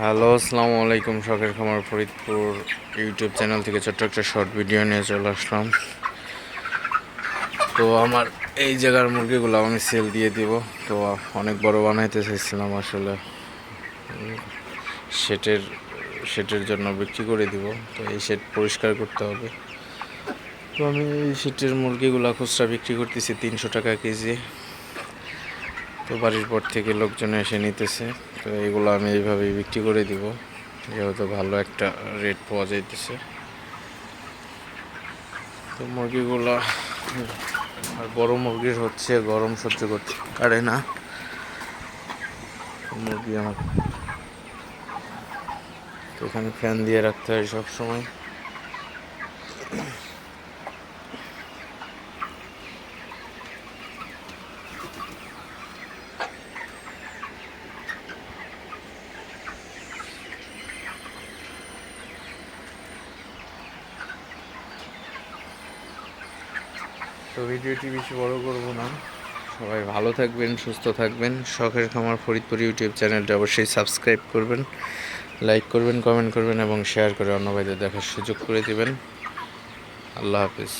Hello আসসালামু আলাইকুম শখের খামার ফরিদপুর ইউটিউব চ্যানেল থেকে ছোট্ট একটা শর্ট ভিডিও নিয়ে চলে আসলাম। তো আমার এই জায়গার মুরগিগুলো আমি সেল দিয়ে দিব। তো অনেক বড় বানাইতে চাইছিলাম আসলে। সেটের সেটের জন্য বিক্রি করে দিব। তো এই সেট পরিষ্কার করতে হবে। তো আমি এই সেটের মুরগিগুলো খুচরা বিক্রি করতেছি তিনশো টাকা কেজি। তো বাড়ির পর থেকে লোকজন এসে নিতেছে। তো এগুলো আমি এইভাবেই বিক্রি করে দিব। যেহেতু ভালো একটা রেট পাওয়া যাইতেছে। তো মুরগিগুলো, আর বড় মুরগির হচ্ছে, গরম সহ্য করতে পারে না। মুরগি আমার তো এখানে ফ্যান দিয়ে রাখতে হয় সব তো ভিডিওটি বেশি বড় করব না। সবাই ভালো থাকবেন, সুস্থ থাকবেন। শখের খামার ফরিদপুর ইউটিউব চ্যানেলটা অবশ্যই সাবস্ক্রাইব করবেন লাইক করবেন কমেন্ট করবেন এবং শেয়ার করে অন্য ভাইদের দেখার সুযোগ করে দেবেন। আল্লাহ হাফিজ।